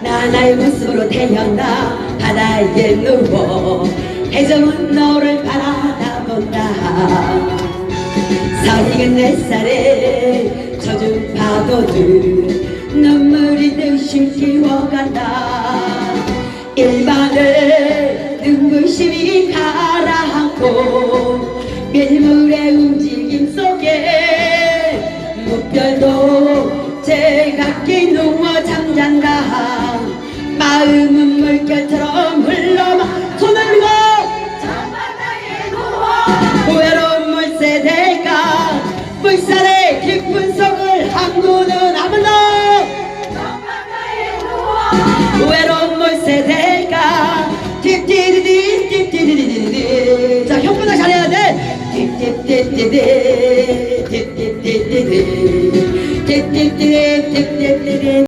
나나의 모습으로 태어나 바다에 누워 해적은 너를 바라다본다. 서익은 내 살에 젖은 파도들 눈물이 듯이 기워간다. 일반을 눈부심이 가라앉고 밀물의 움직임 속에 무별도 제 마음은 물결처럼 흘러마. 손을 들고 외로운 물새대가 물살의 깊은 속을 항구는 아무나 외로운 물새대가 딥디디디 딥디디디디 자 형보다 잘해야 돼. 딥딥디디디 딥딥디디디 딥딥디디 딥딥디디